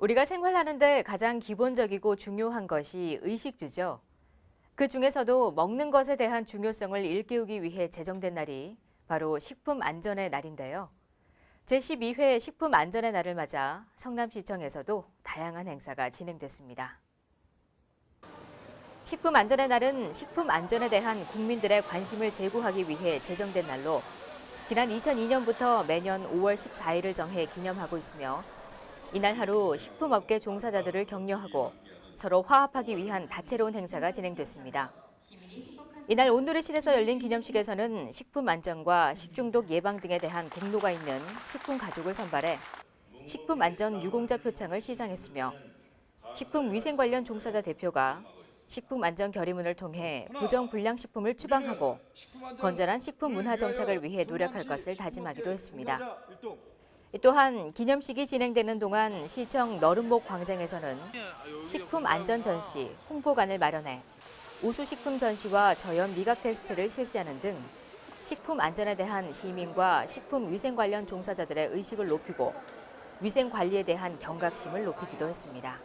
우리가 생활하는데 가장 기본적이고 중요한 것이 의식주죠. 그 중에서도 먹는 것에 대한 중요성을 일깨우기 위해 제정된 날이 바로 식품 안전의 날인데요. 제12회 식품 안전의 날을 맞아 성남시청에서도 다양한 행사가 진행됐습니다. 식품 안전의 날은 식품 안전에 대한 국민들의 관심을 제고하기 위해 제정된 날로 지난 2002년부터 매년 5월 14일을 정해 기념하고 있으며 이날 하루 식품업계 종사자들을 격려하고 서로 화합하기 위한 다채로운 행사가 진행됐습니다. 이날 온누리실에서 열린 기념식에서는 식품 안전과 식중독 예방 등에 대한 공로가 있는 식품 가족을 선발해 식품 안전 유공자 표창을 시상했으며 식품 위생 관련 종사자 대표가 식품 안전 결의문을 통해 부정 불량 식품을 추방하고 건전한 식품 문화 정착을 위해 노력할 것을 다짐하기도 했습니다. 또한 기념식이 진행되는 동안 시청 너른목 광장에서는 식품 안전 전시 홍보관을 마련해 우수식품 전시와 저염 미각 테스트를 실시하는 등 식품 안전에 대한 시민과 식품 위생 관련 종사자들의 의식을 높이고 위생 관리에 대한 경각심을 높이기도 했습니다.